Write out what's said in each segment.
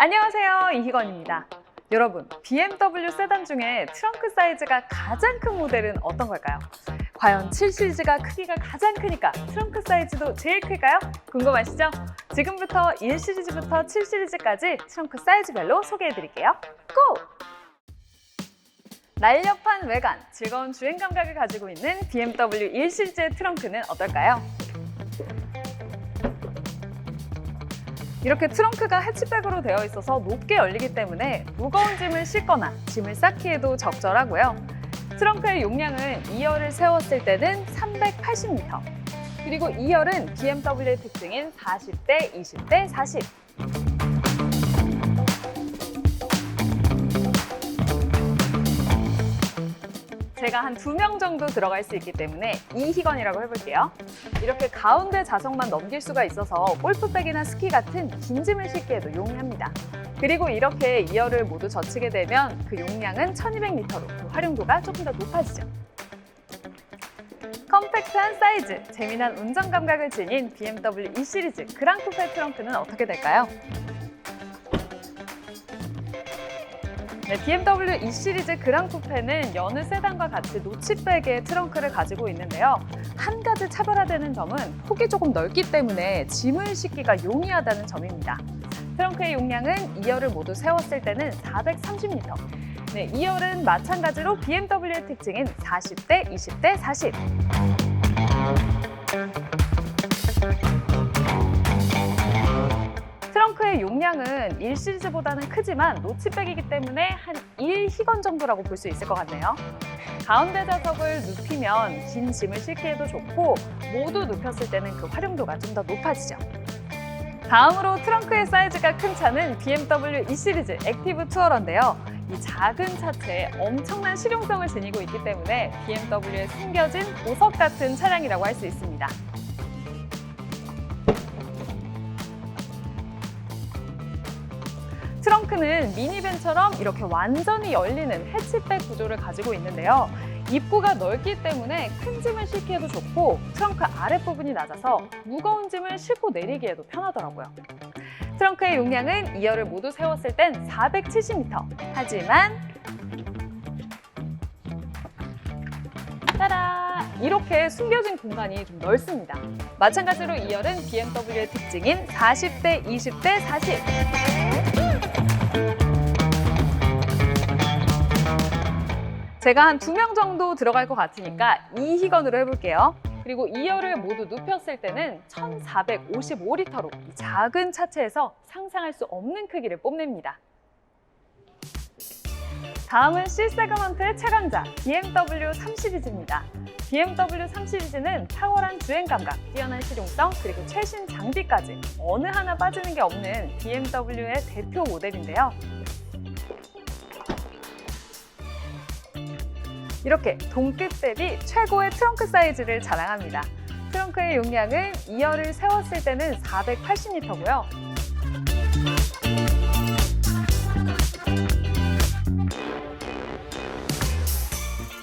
안녕하세요. 이희건입니다. 여러분, BMW 세단 중에 트렁크 사이즈가 가장 큰 모델은 어떤 걸까요? 과연 7 시리즈가 크기가 가장 크니까 트렁크 사이즈도 제일 클까요? 궁금하시죠? 지금부터 1 시리즈부터 7 시리즈까지 트렁크 사이즈별로 소개해 드릴게요. 고! 날렵한 외관, 즐거운 주행 감각을 가지고 있는 BMW 1 시리즈의 트렁크는 어떨까요? 이렇게 트렁크가 해치백으로 되어 있어서 높게 열리기 때문에 무거운 짐을 싣거나 짐을 쌓기에도 적절하고요. 트렁크의 용량은 2열을 세웠을 때는 380m. 그리고 2열은 BMW의 특징인 40대, 20대, 40. 제가 한 두 명 정도 들어갈 수 있기 때문에 이희건이라고 해볼게요. 이렇게 가운데 좌석만 넘길 수가 있어서 골프백이나 스키 같은 긴 짐을 싣기에도 용이합니다. 그리고 이렇게 2열을 모두 젖히게 되면 그 용량은 1200리터로 그 활용도가 조금 더 높아지죠. 컴팩트한 사이즈, 재미난 운전 감각을 지닌 BMW E 시리즈 그랑 쿠페 트렁크는 어떻게 될까요? 네, BMW E 시리즈 그랑 쿠페는 여느 세단과 같이 노치백의 트렁크를 가지고 있는데요. 한 가지 차별화되는 점은 폭이 조금 넓기 때문에 짐을 싣기가 용이하다는 점입니다. 트렁크의 용량은 2열을 모두 세웠을 때는 430리터. 네, 2열은 마찬가지로 BMW의 특징인 40대, 20대, 40. 용량은 1 시리즈보다는 크지만 노치백이기 때문에 한 1 희건 정도라고 볼 수 있을 것 같네요. 가운데 좌석을 눕히면 긴 짐을 싣기에도 좋고 모두 눕혔을 때는 그 활용도가 좀 더 높아지죠. 다음으로 트렁크의 사이즈가 큰 차는 BMW E 시리즈 액티브 투어러인데요. 이 작은 차체에 엄청난 실용성을 지니고 있기 때문에 BMW의 숨겨진 보석 같은 차량이라고 할 수 있습니다. 트렁크는 미니밴처럼 이렇게 완전히 열리는 해치백 구조를 가지고 있는데요. 입구가 넓기 때문에 큰 짐을 싣기에도 좋고 트렁크 아랫부분이 낮아서 무거운 짐을 싣고 내리기에도 편하더라고요. 트렁크의 용량은 2열을 모두 세웠을 땐 470m. 하지만 따라 이렇게 숨겨진 공간이 좀 넓습니다. 마찬가지로 2열은 BMW의 특징인 40대, 20대, 40. 제가 한 두 명 정도 들어갈 것 같으니까 이희건으로 해볼게요. 그리고 2열을 모두 눕혔을 때는 1455리터로 작은 차체에서 상상할 수 없는 크기를 뽐냅니다. 다음은 C 세그먼트의 최강자 BMW 3 시리즈입니다. BMW 3 시리즈는 탁월한 주행 감각, 뛰어난 실용성, 그리고 최신 장비까지 어느 하나 빠지는 게 없는 BMW의 대표 모델인데요. 이렇게 동급 대비 최고의 트렁크 사이즈를 자랑합니다. 트렁크의 용량은 2열을 세웠을 때는 480리터고요.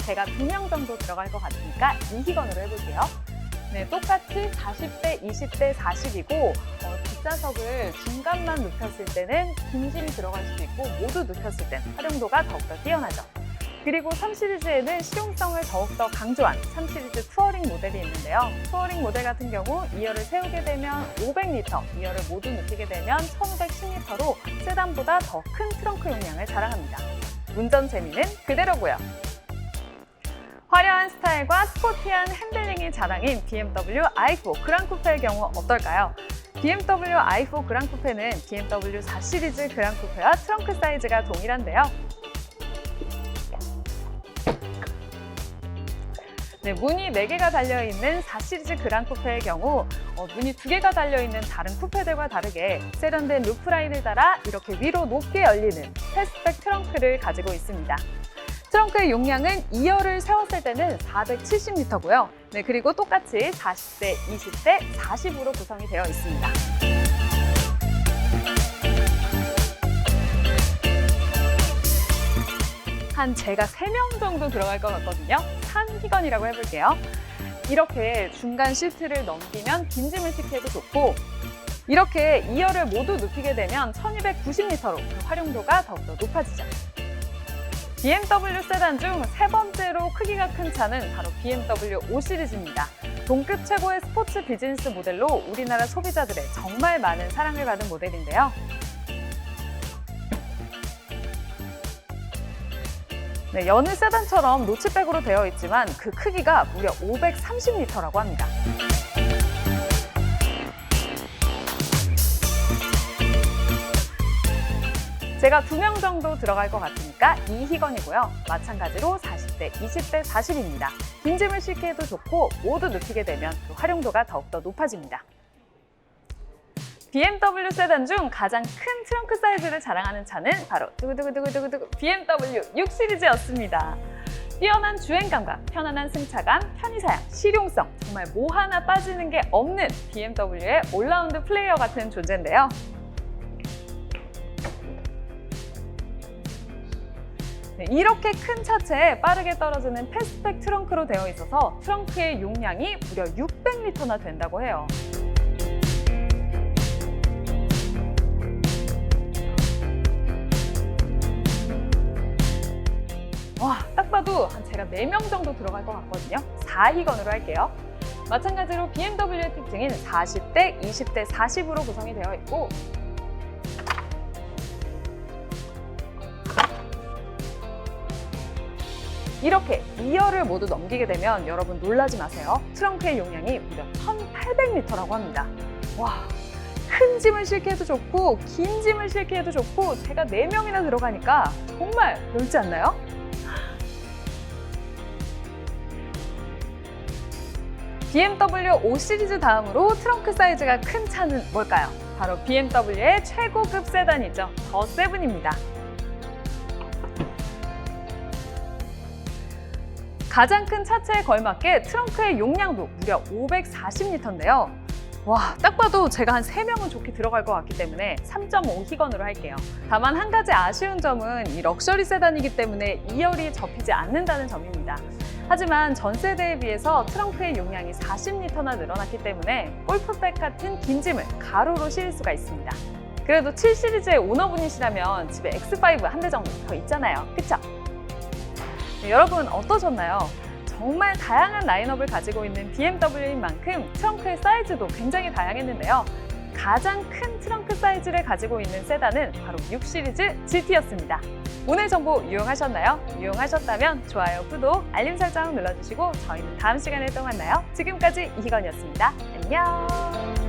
제가 두 명 정도 들어갈 것 같으니까 이희건으로 해볼게요. 네, 똑같이 40대, 20대, 40이고 어, 뒷좌석을 중간만 눕혔을 때는 긴짐이 들어갈 수도 있고 모두 눕혔을 땐 활용도가 더욱더 뛰어나죠. 그리고 3 시리즈에는 실용성을 더욱더 강조한 3 시리즈 투어링 모델이 있는데요. 투어링 모델 같은 경우 2열을 세우게 되면 500리터, 2열을 모두 눕히게 되면 1510리터로 세단보다 더 큰 트렁크 용량을 자랑합니다. 운전 재미는 그대로고요. 화려한 스타일과 스포티한 핸들링이 자랑인 BMW i4 그랑 쿠페의 경우 어떨까요? BMW i4 그랑 쿠페는 BMW 4 시리즈 그랑 쿠페와 트렁크 사이즈가 동일한데요. 네, 문이 4개가 달려있는 4 시리즈 그랑 쿠페의 경우 어, 문이 2개가 달려있는 다른 쿠페들과 다르게 세련된 루프라인을 따라 이렇게 위로 높게 열리는 패스트백 트렁크를 가지고 있습니다. 트렁크의 용량은 2열을 세웠을 때는 470리터고요. 네, 그리고 똑같이 40대, 20대, 40으로 구성이 되어 있습니다. 한 제가 3명 정도 들어갈 것 같거든요. 3희건이라고 해볼게요. 이렇게 중간 시트를 넘기면 빈짐을 싣기에도 좋고 이렇게 2열을 모두 눕히게 되면 1290리터로 그 활용도가 더욱더 높아지죠. BMW 세단 중 세 번째로 크기가 큰 차는 바로 BMW 5 시리즈입니다. 동급 최고의 스포츠 비즈니스 모델로 우리나라 소비자들의 정말 많은 사랑을 받은 모델인데요. 네, 여느 세단처럼 노치백으로 되어 있지만 그 크기가 무려 530리터라고 합니다. 제가 두 명 정도 들어갈 것 같으니까 이희건이고요. 마찬가지로 40대, 20대, 40입니다. 긴 짐을 싣게 해도 좋고 모두 눕히게 되면 그 활용도가 더욱더 높아집니다. BMW 세단 중 가장 큰 트렁크 사이즈를 자랑하는 차는 바로 두구두구두구두구 BMW 6 시리즈였습니다. 뛰어난 주행감과 편안한 승차감, 편의사양, 실용성 정말 뭐 하나 빠지는 게 없는 BMW의 올라운드 플레이어 같은 존재인데요. 네, 이렇게 큰 차체에 빠르게 떨어지는 패스트백 트렁크로 되어 있어서 트렁크의 용량이 무려 600리터나 된다고 해요. 와, 딱 봐도 한 제가 4명 정도 들어갈 것 같거든요. 4희건으로 할게요. 마찬가지로 BMW의 특징인 40대, 20대, 40으로 구성이 되어 있고 이렇게 2열을 모두 넘기게 되면 여러분 놀라지 마세요. 트렁크의 용량이 무려 1,800리터라고 합니다. 와, 큰 짐을 싣게 해도 좋고 긴 짐을 싣게 해도 좋고 제가 4명이나 들어가니까 정말 넓지 않나요? BMW 5 시리즈 다음으로 트렁크 사이즈가 큰 차는 뭘까요? 바로 BMW의 최고급 세단이죠. 더 세븐입니다. 가장 큰 차체에 걸맞게 트렁크의 용량도 무려 540리터인데요. 와, 딱 봐도 제가 한 3명은 좋게 들어갈 것 같기 때문에 3.5 희건으로 할게요. 다만 한 가지 아쉬운 점은 이 럭셔리 세단이기 때문에 2열이 접히지 않는다는 점입니다. 하지만 전 세대에 비해서 트렁크의 용량이 40리터나 늘어났기 때문에 골프백 같은 긴 짐을 가로로 실을 수가 있습니다. 그래도 7 시리즈의 오너분이시라면 집에 X5 한 대 정도 더 있잖아요. 그쵸? 네, 여러분 어떠셨나요? 정말 다양한 라인업을 가지고 있는 BMW인 만큼 트렁크의 사이즈도 굉장히 다양했는데요. 가장 큰 트렁크 사이즈를 가지고 있는 세단은 바로 6 시리즈 GT였습니다. 오늘 정보 유용하셨나요? 유용하셨다면 좋아요, 구독, 알림 설정 눌러주시고 저희는 다음 시간에 또 만나요. 지금까지 이희건이었습니다. 안녕!